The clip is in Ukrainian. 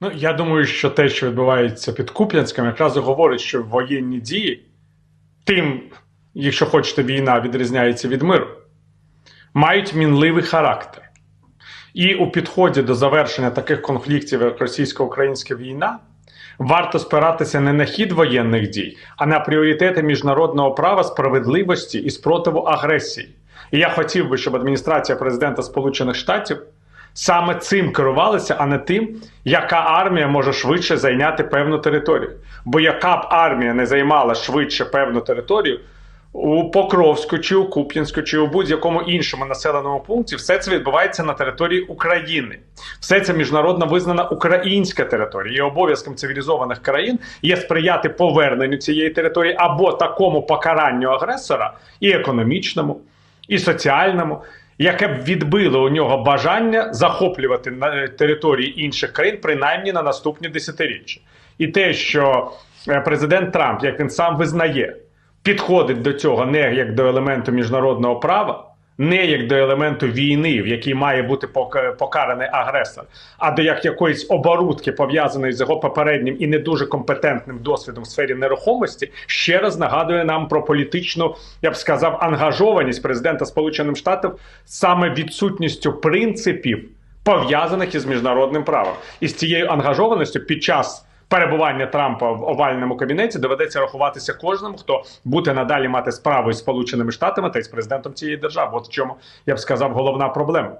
Ну, я думаю, що те, що відбувається під Куп'янськом, якраз і говорить, що воєнні дії, тим, якщо хочете, війна відрізняється від миру, мають мінливий характер. І у підході до завершення таких конфліктів, як російсько-українська війна, варто спиратися не на хід воєнних дій, а на пріоритети міжнародного права, справедливості і спротиву агресії. І я хотів би, щоб адміністрація президента Сполучених Штатів саме цим керувалася, а не тим, яка армія може швидше зайняти певну територію. Бо яка б армія не займала швидше певну територію, у Покровську, чи у Куп'янську, чи у будь-якому іншому населеному пункті, все це відбувається на території України. Все це міжнародно визнана українська територія. І обов'язком цивілізованих країн є сприяти поверненню цієї території або такому покаранню агресора, і економічному, і соціальному, яке б відбило у нього бажання захоплювати на- території інших країн, принаймні на наступні десятиріччя. І те, що е, президент Трамп, як він сам визнає, підходить до цього не як до елементу міжнародного права, не як до елементу війни, в якій має бути пока- покараний агресор, а до як якоїсь оборудки, пов'язаної з його попереднім і не дуже компетентним досвідом в сфері нерухомості, ще раз нагадує нам про політичну, я б сказав, ангажованість президента Сполучених Штатів саме відсутністю принципів, пов'язаних із міжнародним правом. І з цією ангажованістю під час перебування Трампа в овальному кабінеті доведеться рахуватися кожному, хто буде надалі мати справу із Сполученими Штатами та із президентом цієї держави. От в чому я б сказав головна проблема.